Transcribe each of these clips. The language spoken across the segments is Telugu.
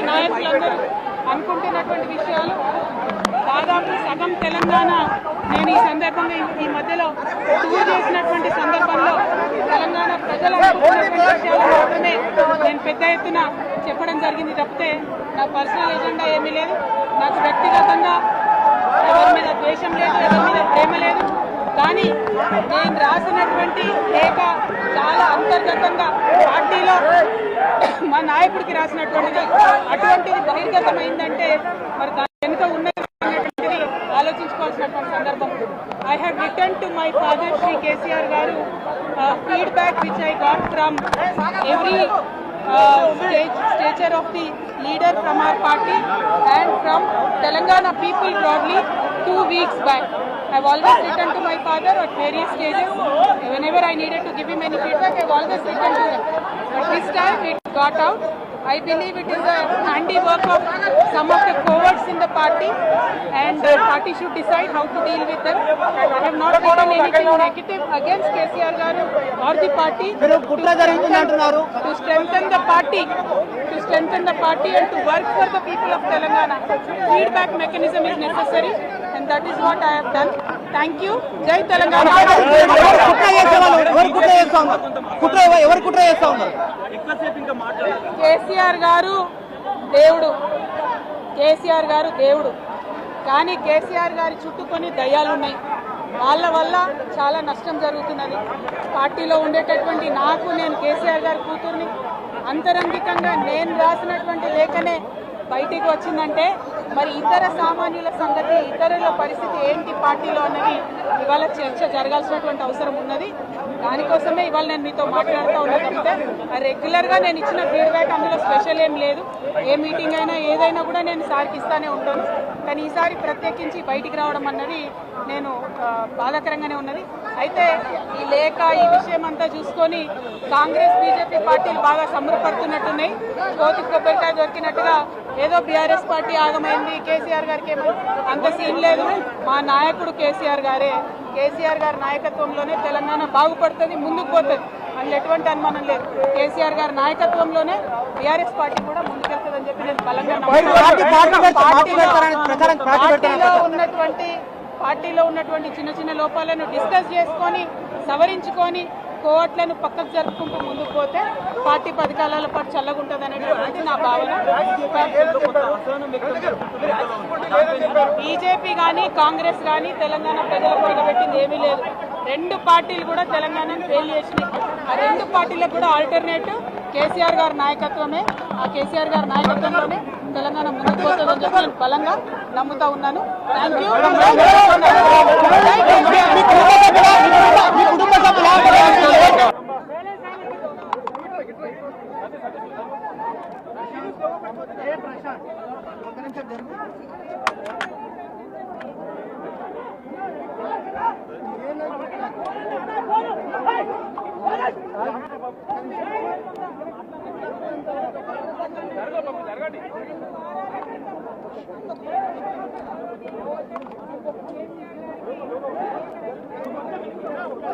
పార్టీ నాయకులందరూ అనుకుంటున్నటువంటి విషయాలు. దాదాపు సగం తెలంగాణ నేను ఈ సందర్భంగా ఈ- ఈ మధ్యలో టూర్ చేసినటువంటి సందర్భంలో తెలంగాణ ప్రజలు అనుకుంటున్నటువంటి విషయాలు మాత్రమే నేను పెద్ద ఎత్తున చెప్పడం జరిగింది తప్పితే నా పర్సనల్ ఎజెండా ఏమీ లేదు. నాకు వ్యక్తిగతంగా ఎవరి మీద ద్వేషం లేదు ఎవరి మీద ప్రేమ లేదు. కానీ నేను రాసినటువంటి లేఖ చాలా అంతర్గతంగా పార్టీలో మా నాయకుడికి రాసినటువంటిది అటువంటి బహిర్గతమైందంటే మరి దాని వెనుక ఉన్నది ఆలోచించుకోవాల్సినటువంటి సందర్భం. I have return to my father Shri KCR garu feedback which I got from every stature of the leader from our party and from Telangana people probably two weeks back I always return to my father at various stages whenever I needed to give him any feedback I always return to this time it got out. I believe it is a handiwork of some of the cowards in the party and the party should decide how to deal with them. I have not written anything negative against KCR Garu or the party. అంటున్నారు to strengthen the party, to strengthen the party and to work for the people of Telangana. Feedback mechanism is necessary and that is what I have done. Thank you. Jai Telangana. కుట్ర చేసే వాళ్ళు ఎవరు కుట్ర చేస్తా ఉన్నారు కుట్ర ఎవ- ఎవరు కుట్ర చేస్తా ఉన్నారు కేసీఆర్ గారు దేవుడు. కేసీఆర్ గారు దేవుడు. కానీ కేసీఆర్ గారి చుట్టూ కొన్ని దయ్యాలు ఉన్నాయి వాళ్ళ వల్ల చాలా నష్టం జరుగుతున్నది. పార్టీలో ఉండేటటువంటి నాకు నేను కేసీఆర్ గారి కూతుర్ని అంతరంగికంగా నేను రాసినటువంటి లేఖనే బయటికి వచ్చిందంటే మరి ఇతర సామాన్యుల సంగతి ఇతరుల పరిస్థితి ఏంటి పార్టీలో అన్నది ఇవాళ చర్చ జరగాల్సినటువంటి అవసరం ఉన్నది. దానికోసమే ఇవాళ నేను మీతో మాట్లాడుతూ ఉన్నా తప్పితే రెగ్యులర్గా నేను ఇచ్చిన ఫీడ్బ్యాక్ అందులో స్పెషల్ ఏం లేదు. ఏ మీటింగ్ అయినా ఏదైనా కూడా నేను సార్కి ఇస్తానే ఉంటాను. కానీ ఈసారి ప్రత్యేకించి బయటికి రావడం అన్నది నేను బాధాకరంగానే ఉన్నది. అయితే ఈ లేఖ ఈ విషయం అంతా చూసుకొని కాంగ్రెస్ బీజేపీ పార్టీలు బాగా సంబరపడుతున్నట్టున్నాయి. కోతి కొబ్బరికాయ దొరికినట్టుగా ఏదో బీఆర్ఎస్ పార్టీ ఆగమైంది. కేసీఆర్ గారికి ఏమో అంత సీన్ లేదు. మా నాయకుడు కేసీఆర్ గారే. కేసీఆర్ గారి నాయకత్వంలోనే తెలంగాణ బాగుపడుతుంది ముందుకు పోతుంది. అందులో ఎటువంటి అనుమానం లేదు. కేసీఆర్ గారి నాయకత్వంలోనే బీఆర్ఎస్ పార్టీ కూడా ముందుకెళ్తుందని చెప్పి నేను బలంగా పార్టీలో ఉన్నటువంటి పార్టీలో ఉన్నటువంటి చిన్న చిన్న లోపాలను డిస్కస్ చేసుకొని సవరించుకొని కోవట్లను పక్కకు జరుపుకుంటూ ముందుకు పోతే పార్టీ పథకాల పాటు చల్లగుంటుంది అనేటువంటిది నా భావన. బీజేపీ కానీ కాంగ్రెస్ కానీ తెలంగాణ ప్రజలకు పగబెట్టింది ఏమీ లేదు. రెండు పార్టీలు కూడా తెలంగాణను ఫెయిల్ చేసినాయి. ఆ రెండు పార్టీలకు కూడా ఆల్టర్నేటివ్ కేసీఆర్ గారి నాయకత్వమే. ఆ కేసీఆర్ గారి నాయకత్వంలోనే తెలంగాణ ముందుకు పోతుందని చెప్పి నేను బలంగా నమ్ముతా ఉన్నాను. థ్యాంక్ యూ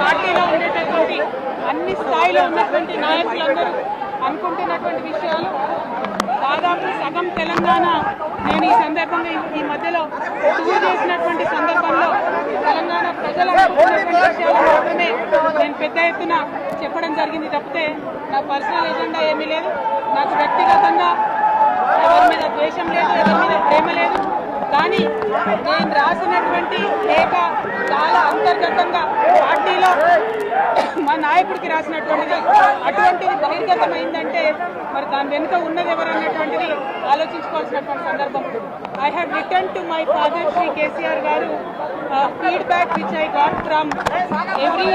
పార్టీలో ఉండేటటువంటి అన్ని స్థాయిలో ఉన్నటువంటి నాయకులందరూ అనుకుంటున్నటువంటి విషయాలు. దాదాపు సగం తెలంగాణ నేను ఈ సందర్భంగా ఈ- మధ్యలో టూర్ చేసినటువంటి సందర్భంలో తెలంగాణ ప్రజలు అనుకుంటున్నటువంటి విషయాలు మాత్రమే నేను పెద్ద ఎత్తున చెప్పడం జరిగింది తప్పితే నా పర్సనల్ ఎజెండా ఏమీ లేదు. నాకు వ్యక్తిగతంగా ఎవరి మీద ద్వేషం లేదు ఎవరి మీద ప్రేమ లేదు. కానీ నేను రాసినటువంటి లేఖ చాలా అంతర్గతంగా కూడా మా నాయకుడికి రాసినటువంటిది అటువంటిది బహిర్గతం అయిందంటే మరి దాని వెనుక ఉన్నది ఎవరన్నటువంటిది ఆలోచించుకోవాల్సినటువంటి సందర్భం I have return to my father Shri KCR garu feedback which I got from every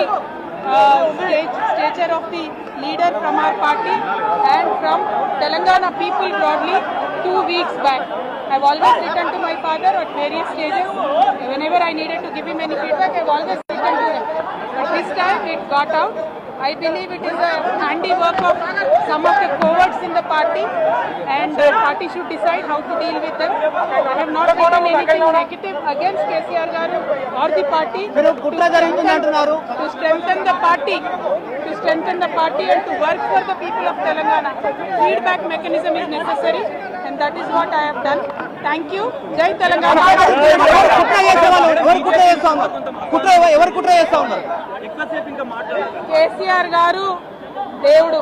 stature of the leader from our party and from Telangana people broadly two weeks back I always return to my father at various stages whenever I needed to give him any feedback I to. But this time it got out. I believe it is a handiwork of some of the cowards in the party and the party should decide how to deal with them. I have not written anything negative against KCR garu or the party. అంటున్నారు to strengthen the party, to strengthen the party and to work for the people of Telangana. Feedback mechanism is necessary and that is what I have done. Thank you. Jai Telangana. కుట్ర ఎవరు కుట్ర చేస్తా ఉన్నారు కుట్ర ఎవరు కుట్ర చేస్తా ఉన్నారు కేసీఆర్ గారు దేవుడు